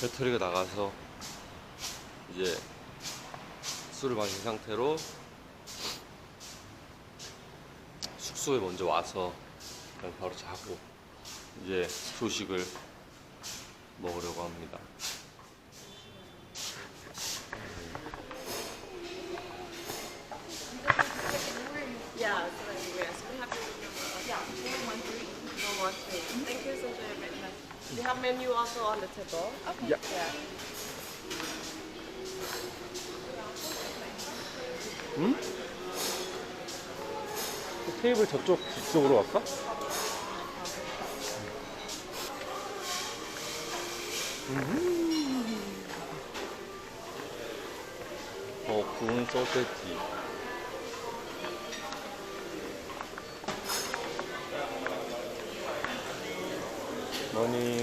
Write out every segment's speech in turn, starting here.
배터리가 나가서 이제 술을 마신 상태로 숙소에 먼저 와서 그냥 바로 자고 이제 조식을 먹으려고 합니다. Yeah, so anyway, so we have your number. Yeah, four one three one one three. Thank you so very much. We have menu also on the table. Okay. Yeah. Yeah. 응? 그 테이블 저쪽 뒤쪽으로 갈까? 어, 구운 소세지. 머니.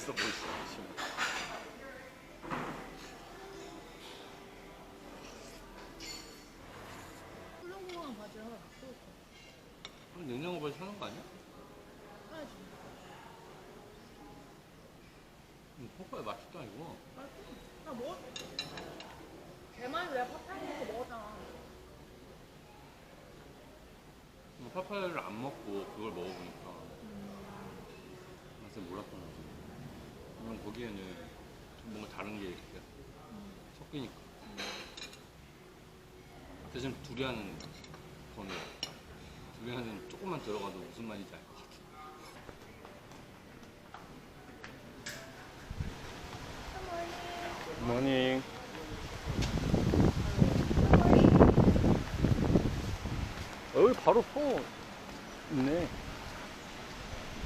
맛있어 보이시죠? 훌렁훌렁한 바지야. 그럼 냉장고에 사는 거 아니야? 사야지. 음, 뽀빠이 맛있다 이거. 나 먹었. 걔만 내가 파파야 먹고 먹었잖아. 뭐 파파야를 안 먹고 그걸 먹어보니까 맛을 몰랐던 거지. 그냥 거기에는 뭔가 다른 게 이렇게 섞이니까. 대신 두리안은 거는 두리안은 조금만 들어가도 무슨 말인지 알 것 같아. 모닝. 여기 바로 소 있네.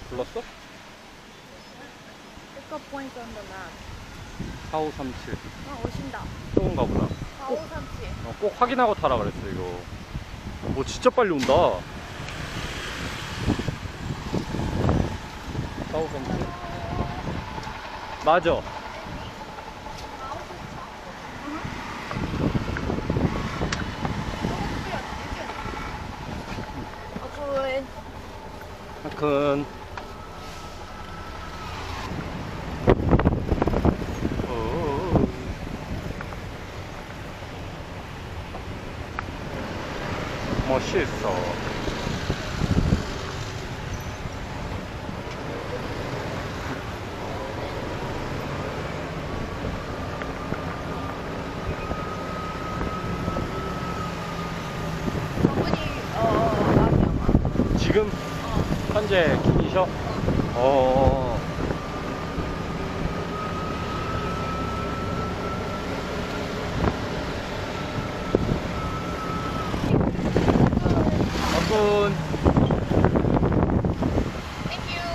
불렀어? Pick point on the map. 4537. 아, 오신다. 소인가 보다. 4537. 어, 꼭 확인하고 타라 그랬어 이거. 오 진짜 빨리 온다. 4537. 맞아. 어, good. 큰. 오. 멋있어. 성분이, 어, 마음이 아마. 지금 현재 킹이셔? 어. 어군 Thank you.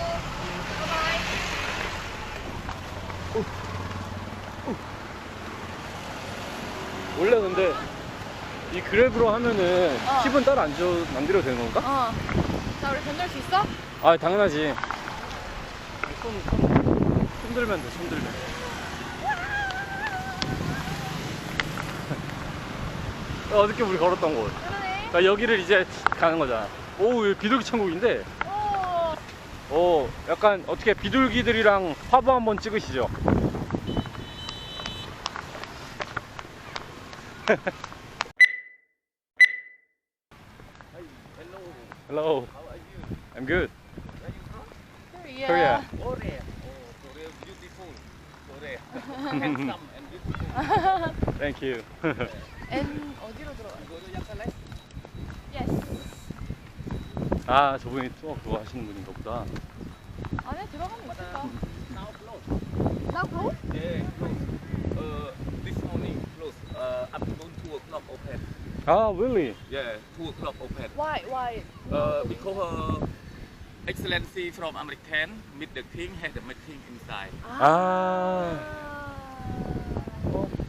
Bye-bye. 원래 근데 이 그랩으로 하면은 어. 팁은 따로 안, 줘, 안 드려도 되는 건가? 어. 자, 우리 건널 수 있어? 아 당연하지 손, 손, 손 들면 돼 손 들면 어저께 우리 걸었던 곳 그러네. 여기를 이제 가는 거잖아 오 여기 비둘기 천국인데 오. 오 약간 어떻게 비둘기들이랑 화보 한번 찍으시죠 Hello. I'm good. Korea. Korea. Oh, Korea beautiful. Korea. Handsome and beautiful. Thank you. N 어디로 들어가? Go to Yaksalek. Yes. 아 저분이 또 그거 하시는 분인가 보다. 안에 들어가면 있을까? now closed. Now closed? Yeah, closed. Uh, this morning closed. Uh, afternoon two o'clock open. Oh really? Yeah, two o'clock open. Why? Why? Uh, because her Excellency from American meet the king had a meeting inside. Ah. ah.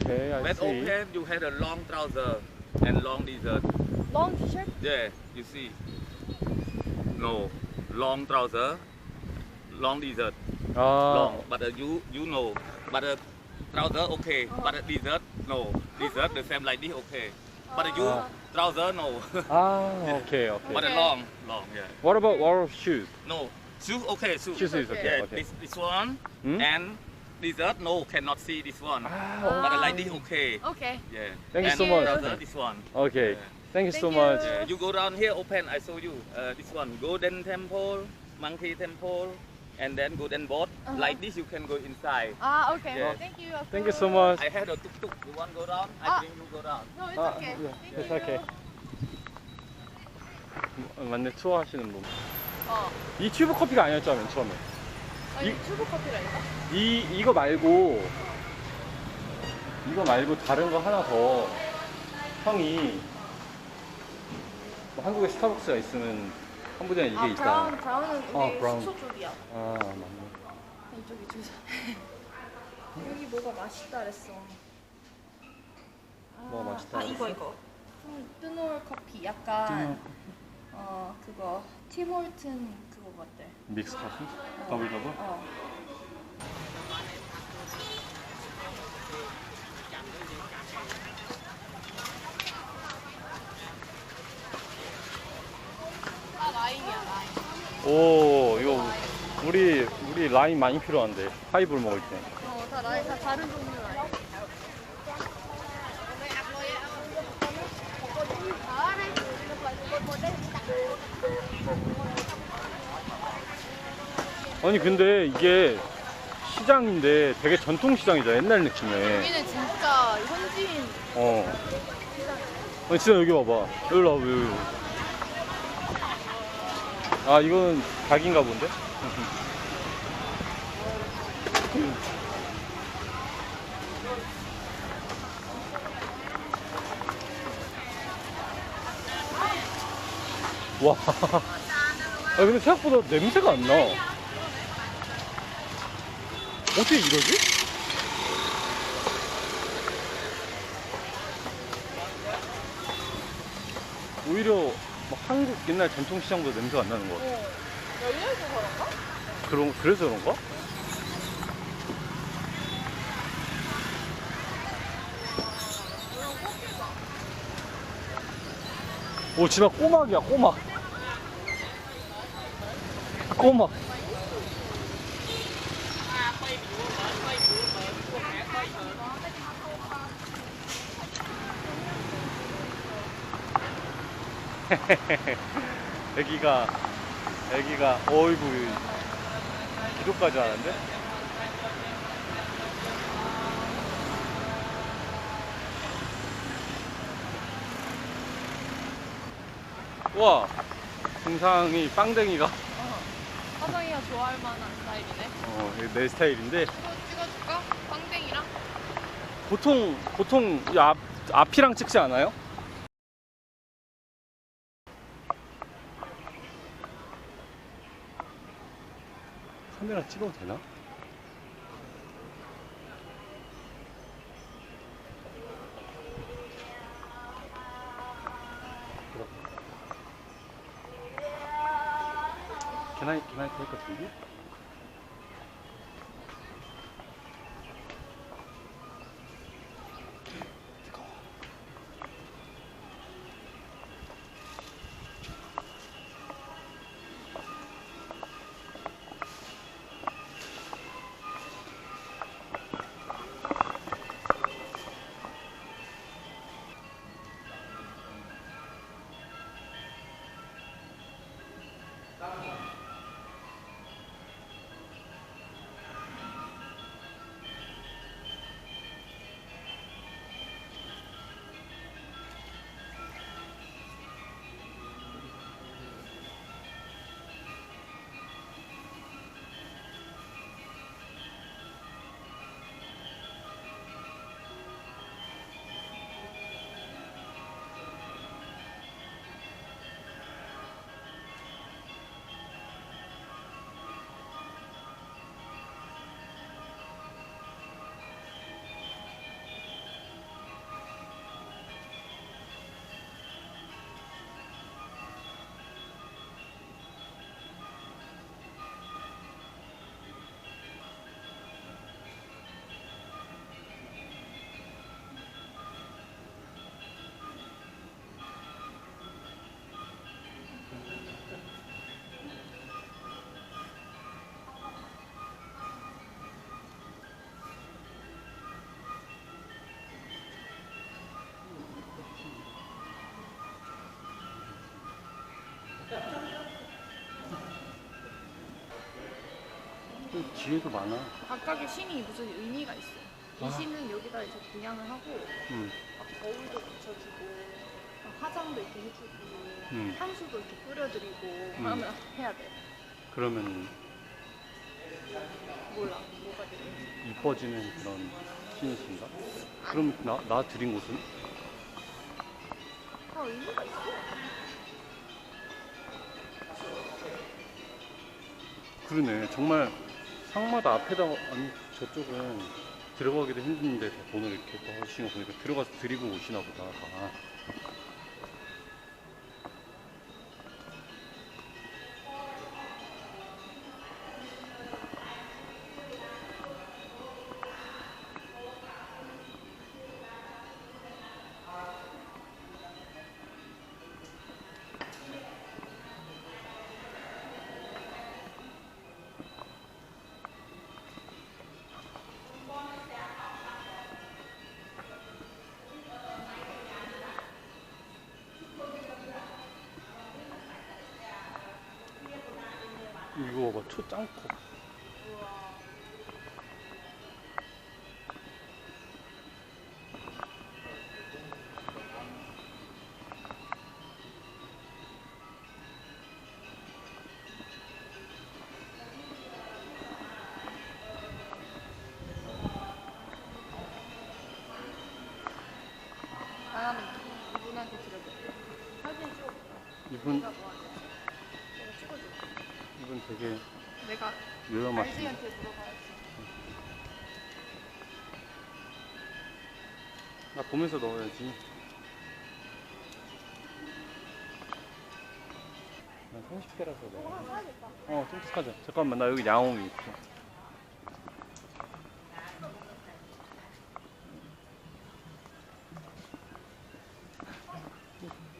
Okay, I when see. open, you had a long trouser and long t-shirt. Long t-shirt? Yeah, you see. No, long trouser, long t-shirt. Long, but uh, you you know, but uh, trouser okay, but uh, dessert no, dessert the same like this okay, but uh, you Oh. trouser no, Ah, okay, okay. but uh, long long yeah. What about our shoes? No, shoes okay shoes. Shoes is okay, Yeah, okay. this this one Hmm? and dessert no cannot see this one, Ah, but uh, like this okay. Okay. Yeah. Thank you so much. Trouser this one. okay. Thank you so Thank much. you. Yeah, you go down here open. I show you uh, this one. Golden Temple, Monkey Temple, and then Golden Boat. Uh-huh. Like this, you can go inside. 아, okay. Yeah. Thank you. Thank you so much. I had a tuk tuk. You want go down? I Ah. bring you go down. No, it's 아, okay. yeah, Thank it's you. okay. 어, 맞네 투어 하시는 분. 어. 이 튜브 커피가 아니었죠 맨 처음에. 아, 이- 유튜브 커피라니까? 이 이거 말고 이거 말고 다른 거 하나 더 형이 뭐 한국에 스타벅스가 있으면 캄보디아에 이게 아, 있다. 브라운, 브라운은 우리 어, 브라운. 숙소 쪽이야. 아 맞네. 이쪽이 주사. 여기 뭐가 맛있다 그랬어. 뭐가 맛있다 아, 이거? 이거. 음, 뜨놀 커피 약간 어 그거 팀홀튼 그거 같대. 믹스 커피? 더블 더블? 어. 아 라임이야 라임. 오 이거 우리 우리 라임 많이 필요한데 하이볼 먹을 때. 어 다 라임 다 다른 종류 라임. 아니 근데 이게 시장인데 되게 전통 시장이죠 옛날 느낌에. 여기는 진짜 현지인 어. 아니 진짜 여기 봐봐. 여기 와 여기. 아 이건 닭인가 본데? 와. 아 근데 생각보다 냄새가 안 나. 어떻게 이러지? 오히려 옛날 전통시장보다 냄새가 안 나는 것 같아. 열려서 그런가? 그런, 그래서 그런가? 오, 진짜 꼬막이야, 꼬막. 꼬막. 애기가, 애기가, 어이구, 기도까지 하는데? 와, 동상이 빵댕이가, 화성이가 좋아할 만한 스타일이네. 어, 내 스타일인데, 이거 찍어줄까? 빵땡이랑? 보통, 보통 이 앞, 앞이랑 찍지 않아요? 카메라 찍어도 되나? Can I take a video? 또 기회도 많아. 각각의 신이 무슨 의미가 있어. 이 아. 신은 여기다 이제 분양을 하고 음. 막 거울도 붙여주고 막 화장도 이렇게 해주고 음. 향수도 이렇게 뿌려드리고 음. 하면 해야 돼. 그러면 몰라 뭐가 되는지. 이뻐지는 그런 신이신가? 그럼 나, 나 드린 곳은? 다 의미가 있어. 그러네. 정말 상마다 앞에다, 아니, 저쪽은 들어가기도 힘든데 더 돈을 이렇게 더 하시는 거 보니까 들어가서 드리고 오시나 보다. 다. 짱커. 내가 물어봐야지. 나 보면서 넣어야지. 난 30개라서 이거 하나 사야겠다. 어, 좀 사자. 잠깐만, 나 여기 양홍이 있어.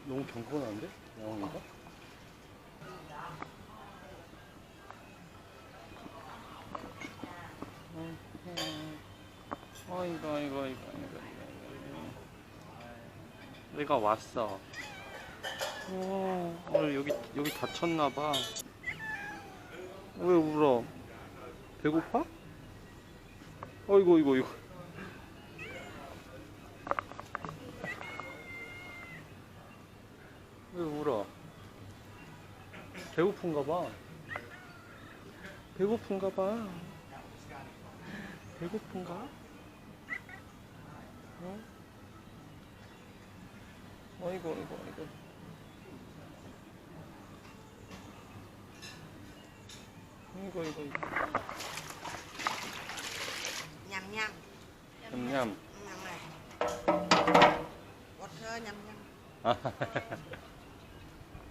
너무 경건한데? 양홍이가? 내가 왔어. 어, 오늘 여기, 여기 다쳤나봐. 왜 울어? 배고파? 어이구, 이구 이구. 왜 울어? 배고픈가 봐. 배고픈가 봐. 배고픈가? 어? 이거, 이거, 이거. nhầm nhầm 냠냠. nhầm nhầm 아,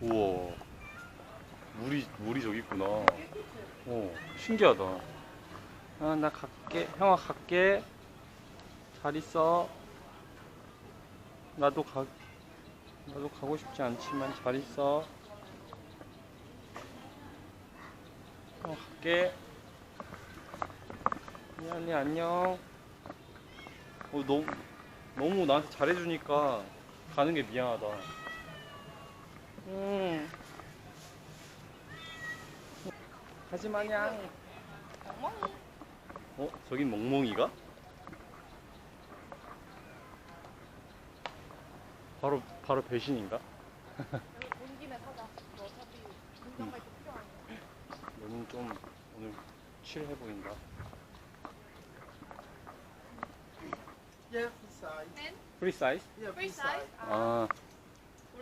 우와. 물이, 물이 저기 있구나. 오, 신기하다. 아, 나 갈게. 형아, 갈게. 잘 있어. 나도 가, 나도 가고 싶지 않지만 잘 있어. 형, 갈게. 미안해, 안녕. 어, 너무, 너무 나한테 잘해주니까 가는 게 미안하다. 음. 가지 마냥. 멍멍이. 어? 저긴 멍멍이가? 바로 바로 배신인가? 여기 온 김에 사자. 너 어차피 분장 갈때 필요하니까. 너는 좀 오늘 칠해 보인다. yeah size 프리 사이즈? yeah Free size? 아.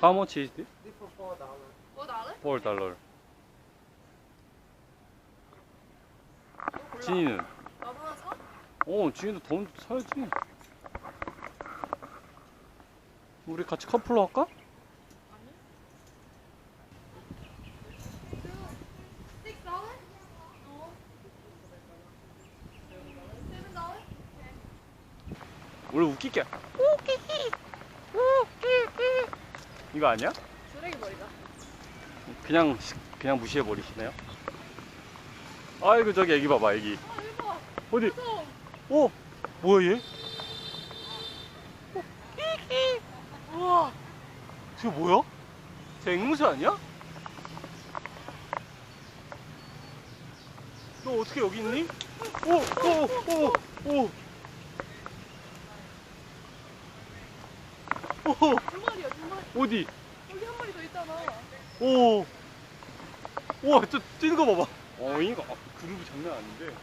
How much is it? this for four dollar 뭐 나를? 4 달러. 진이는? 하나 사? 어, 진이도 돈 사야지. 우리 같이 커플로 할까? 원래 웃기게. 웃기기. 웃기기. 이거 아니야? 쓰레기 버리자. 그냥 시- 그냥 무시해 버리시네요. 아이고 저기 애기 봐봐 애기. 아 어디? 무서워. 어? 뭐야 얘? 어, 끼끼. 우와. 저 뭐야? 저 앵무새 아니야? 너 어떻게 여기 있니? 오, 오, 오, 오. 오, 두 마리야 두 마리. 어디? 여기 한 마리 더 있잖아. 오, 와, 저 뛰는 거 봐봐. 어, 이거 아, 그룹이 장난 아닌데.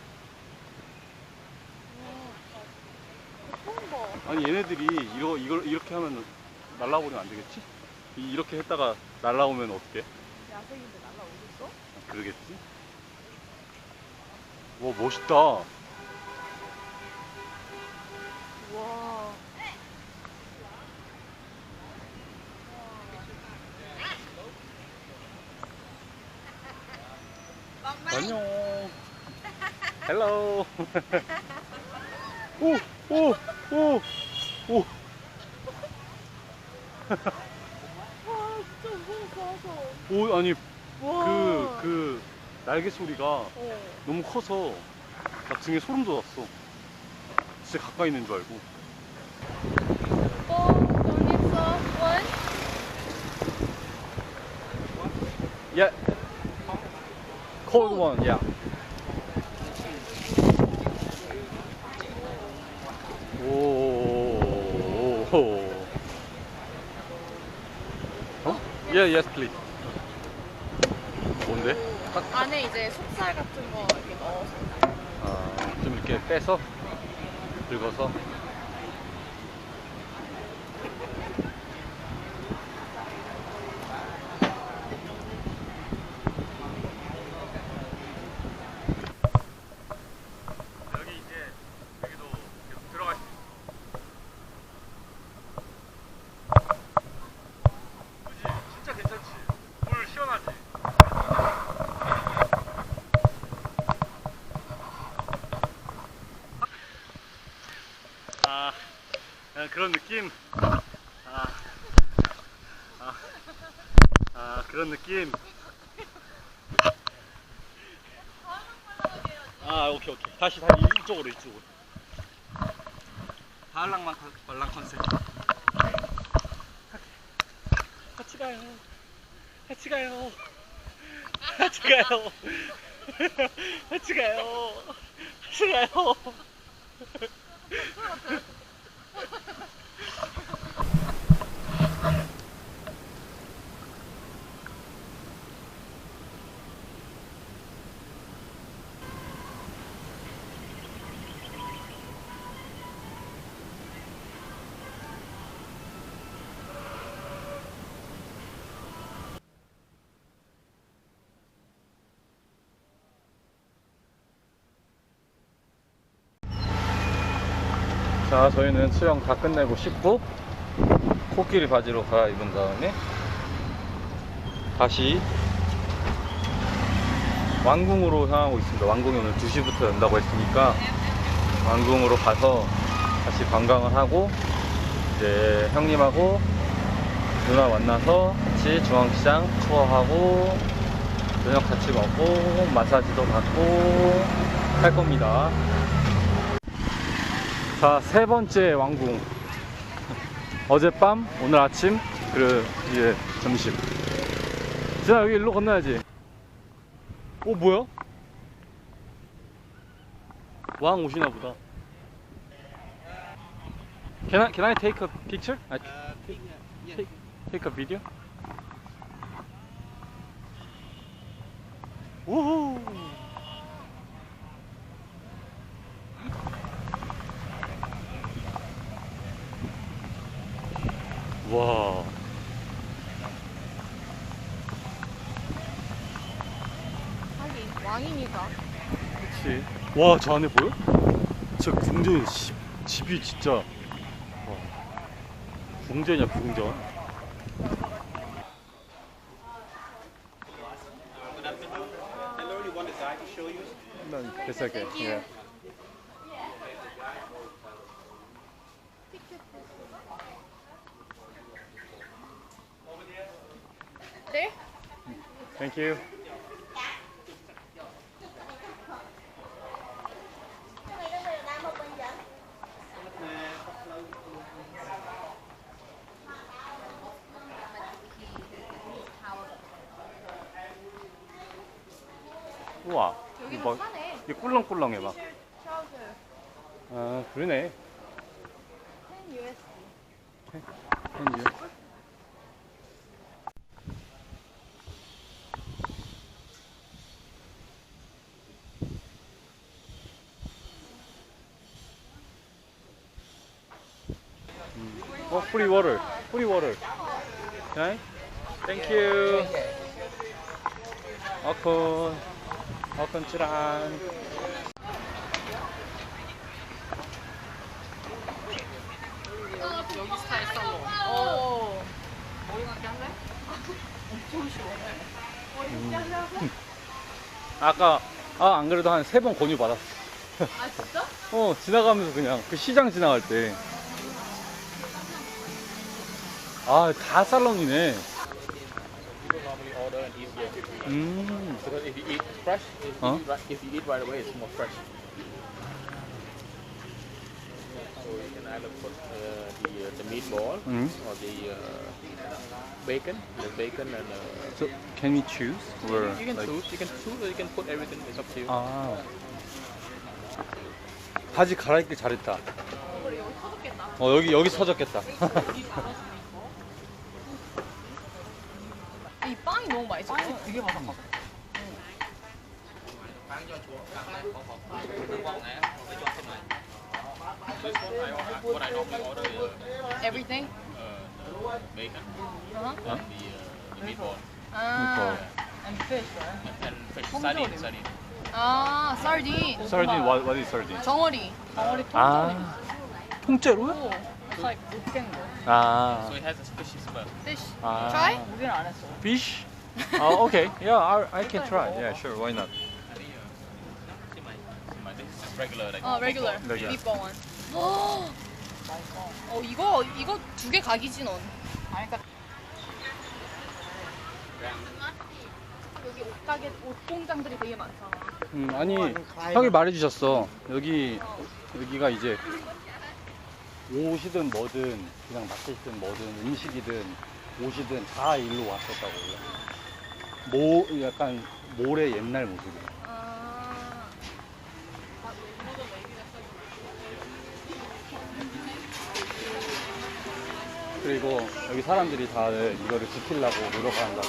처음 봐. 아니 얘네들이 이거 이걸 이렇게 하면 날라오면 안 되겠지? 이- 이렇게 했다가 날라오면 어떡해? 야생인데 날라오겠어? 그러겠지? 와 멋있다. 와. 안녕. 헬로. 오, 오, 오, 오. 와 진짜 무서워서. 오, 아니 와. 그그 날개 소리가 어. 너무 커서 나 등에 소름 돋았어. 진짜 가까이 있는 줄 알고. 어, don't need some one. Yeah. Cold one, yeah. 오. 어? Yeah, yes, please. 뭔데? 안에 이제 속살 같은 거 이렇게 넣어서. 아, 좀 이렇게 빼서 긁어서. 여기 이제 여기도 계속 들어갈 수 있어. 그지? 진짜 괜찮지? 물 시원하지? 아, 그냥 그런 느낌. 아, 아, 아 그런 느낌. 아, 오케이, 오케이. 다시, 다시 이쪽으로, 이쪽으로. 바알랑만 말랑 컨셉. 같이 가요. 같이 가요. 같이 가요. 같이 가요. 같이 가요. 자, 저희는 수영 다 끝내고 씻고 코끼리 바지로 갈아입은 다음에 다시 왕궁으로 향하고 있습니다. 왕궁이 오늘 2시부터 연다고 했으니까 왕궁으로 가서 다시 관광을 하고 이제 형님하고 누나 만나서 같이 중앙시장 투어하고 저녁 같이 먹고 마사지도 받고 할 겁니다. 자, 세 번째 왕궁. 어젯밤, 오늘 아침, 그리고 이제 점심. 자, 여기 일로 건너야지. 오, 뭐야? 왕 오시나 보다. Can I, can I take a picture? I, take, take a video? 우후! 와. 하긴 왕이니까. 그치. 와, 저 안에 보여? 저 궁전, 씨, 집이 진짜. 와. 궁전이야, 궁전. It's okay. Thank Thank you. 우와. 여기는 막-. 이게 꿀렁꿀렁해 막. 트라우저 아 그러네. 10 USD. 현지. Free water. free water. Okay? Thank you. 어콘. 어콘 찌란. 오. 아까 아 안 그래도 한 세 번 권유 받았어. 아 진짜? 어 지나가면서 그냥 그 시장 지나갈 때. 아 다 살롱이네. People normally order and eat here 음. because if you eat fresh, if, Huh? you, eat right, if you eat right away, it's more fresh. So you can either put uh, the uh, the meatball 음. or the uh, bacon, the bacon and uh, So can we choose? Or you can like- choose. You can choose or you can put everything. It's up to you. 아. 바지 갈아입기 잘했다. 어 여기 여기 서졌겠다. 이 빵이 너무 맛있어. 이게 바삭하다. This one I order, what I normally order is Everything. uh, the bacon Uh-huh. and the, uh, the meatball 아. and fish, sardine, sardine. 아, sardine. Sardine, what, what is sardine? 정어리. 정어리 아, 통째로요? 오. It's like 으깬 거. 아, So it has a fishy smell. Fish. 아. Try? 우리는 안 했어. fish? 아, okay, yeah, I, I can try. Yeah, sure, why not? Regular like. 어, regular. Regular. meatball one. 어, 이거 이거 두 개 각이지 넌. 아니 그러니까 여기 옷 가게 옷 공장들이 되게 많잖아. 음, 아니, 형이 말해 주셨어. 여기, 여기가 이제 옷이든 뭐든, 그냥 마켓이든 뭐든, 음식이든, 옷이든 다 일로 왔었다고. 모, 약간 모래 옛날 모습이야. 아. 그리고 여기 사람들이 다들 이거를 지키려고 노력한다고.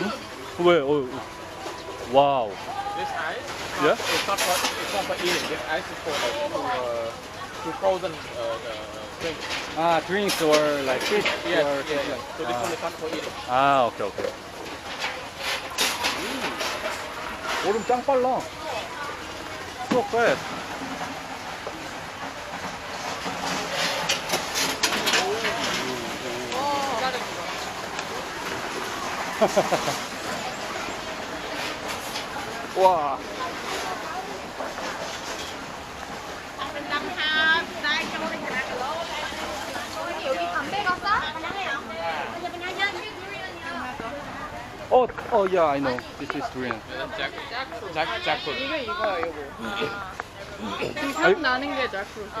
응? 왜? 어, 와우. This ice, Yeah? it's not for it's not for eating. This ice is for like to, uh, to frozen uh, uh, drinks. 아, drinks or like fish Yes, or yeah, yeah. So this 아. one is not for eating. 아, 오케이, 오케이. 얼음 짱 빨라. So fast. 와. 여기 담배가 싸? 어, 어, yeah, I know. This is durian. Jack, Jack jackfruit. 이게 이거야 이거. 향 나는 게 잭프루트.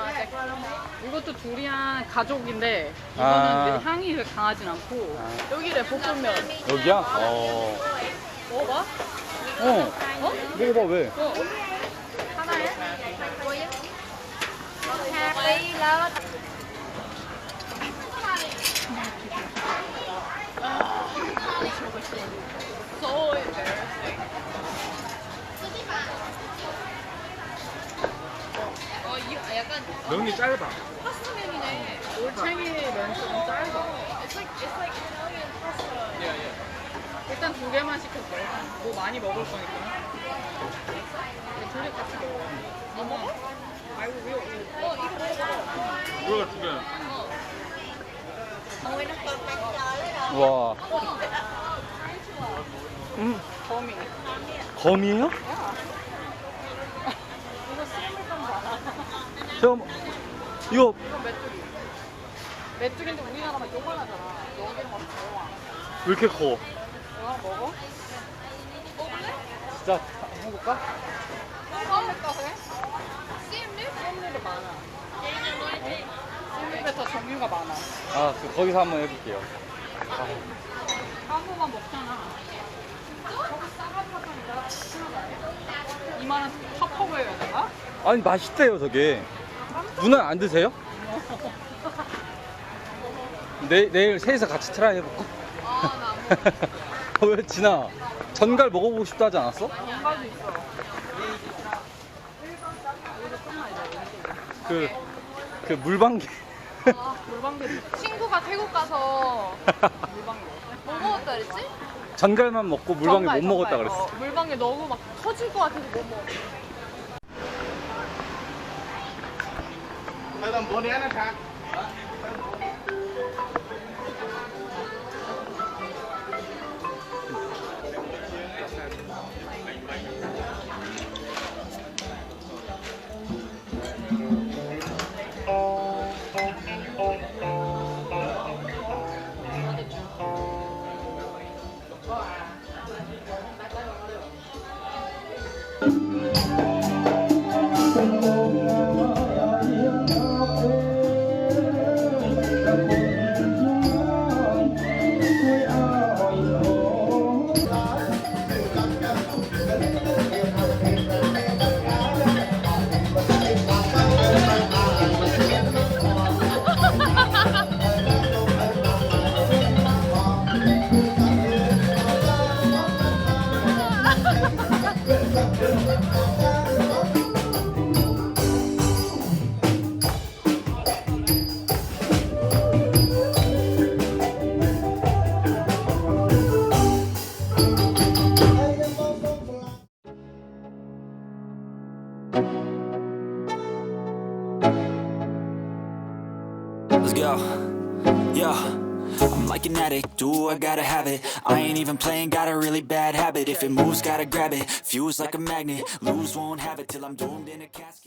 이것도 두리안 가족인데 이거는 아. 향이 강하진 않고 여기래 볶음면. 여기야? 어. 먹어봐. 어. 먹어봐, 왜? 하나에? So embarrassing. 어, 이 약간 면이 짧아. 파스타 면이네. 올챙이 면좀 짧아. It's like it's like Italian pasta. 일단 두 개만 시켰어. 뭐 많이 먹을 거니까. 둘이 같이 먹어. 안 먹어? 아이고 왜 이거 어, 이거 먹어. 뭐야, 두 개? 와. 음, 범이. 거미예요? 이거 스물건 봐. 저, 이거, 이건 메뚜기. 메뚜기인데 우리나라만 요만하잖아. 여기는 막 대왕. 왜 이렇게 커? 대왕 먹어? 진짜, 해볼까? 했다 그래? CM립? CM립이 많아. 더 종류가 많아. 아, 그, 거기서 한번 해볼게요. 한 번만 먹잖아. 이만한 내가? 아니 맛있대요 저게. 누나 안 드세요? 내, 내일 셋이서 같이 트라이 해볼까? 왜 진아 전갈 먹어보고 싶다 하지 않았어? 연갈도 있어. 그, 그 물방개 물방개 친구가 태국 가서 뭐 먹었다 그랬지? 전갈만 먹고 물방울 못 정말, 먹었다 정말. 그랬어. 어, 물방울 너무 막 터질 것 같아서 못 먹어. Madam Bonana like a magnet, lose, won't have it Till I'm doomed in a casket